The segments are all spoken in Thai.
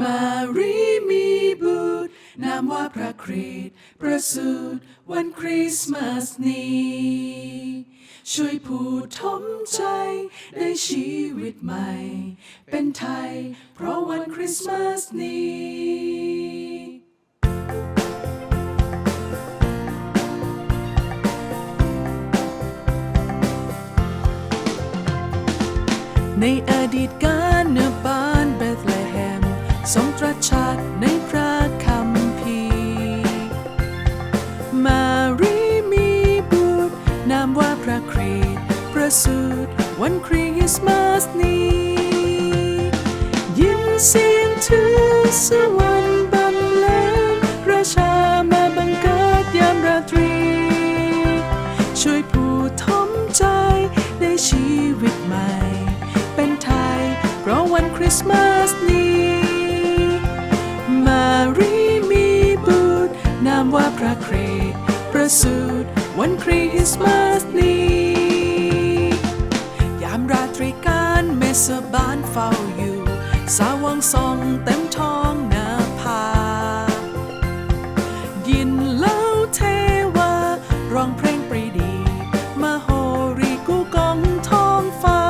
มารีมีบุตรนามว่าพระคริสต์ประสูติวันคริสต์มาสนี้ ช่วยผู้ทมใจในชีวิตใหม่ เป็นไทย เพราะวันคริสต์มาสนี้ในอดีตการเนบ รงตรัสชัดในพระคัมภีมารีมีบุตรนามว่าพระคริสต์ประสูติวันคริสต์มาสนี้ยินเสียงถือสวรรค์บรรเลงราชามาบังเกิดยามราตรี ช่วยผู้ทมใจในชีวิตใหม่ เป็นไทยเพราะวันคริสต์มาสนี้ คริสต์มาสนี้ยามราตรีการเมสบานเฝ้าอยู่ สาวงส่องเต็มท้องนาภายินเล่าเทวาร้องเพลงปรีดีมโหรีกูกองท้องฟ้า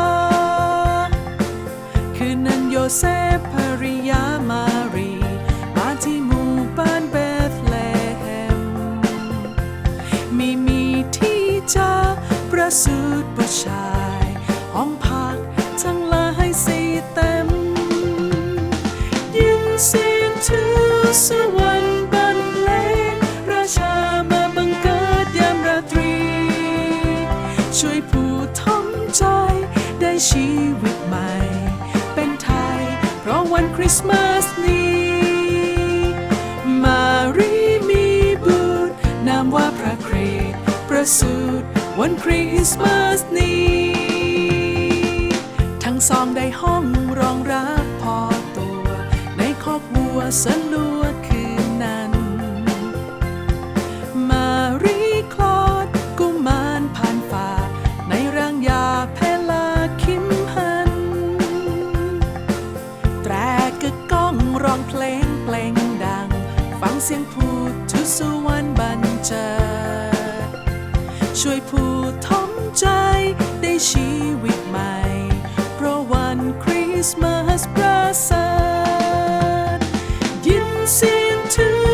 คืนนั้นโยเซฟ สูติบุตรชายห้องพักทั้งหลายสีเต็ม ยินเสียงถือสวรรค์บรรเลงราชามาบังเกิดยามราตรี ช่วยผู้ทมใจได้ชีวิตใหม่ เป็นไทย เพราะวันคริสต์มาสนี้ มารีมีบุตรนามว่าพระคริสต์ประสูติ วันคริสต์มาสนี้ ทั้งสองได้ห้องรองรับพอตัว ในคอกวัวสลัวคืนนั้น มารีคลอดกุมารผ่านฝ่า ในร่างยาเพลาคิมหัน แตรกึกก้องร้องเพลงเปล่งดัง ฟังเสียงพูดทุสวรร ผู้ทมใจได้ชีวิตใหม่ เพราะวันคริสต์มาสประเสริฐยินเสียงถือ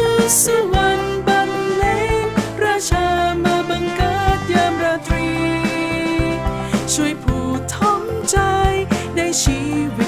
สวรรค์บรรเลงราชามาบังเกิดยามราตรี ช่วยผู้ทมใจได้ชีวิต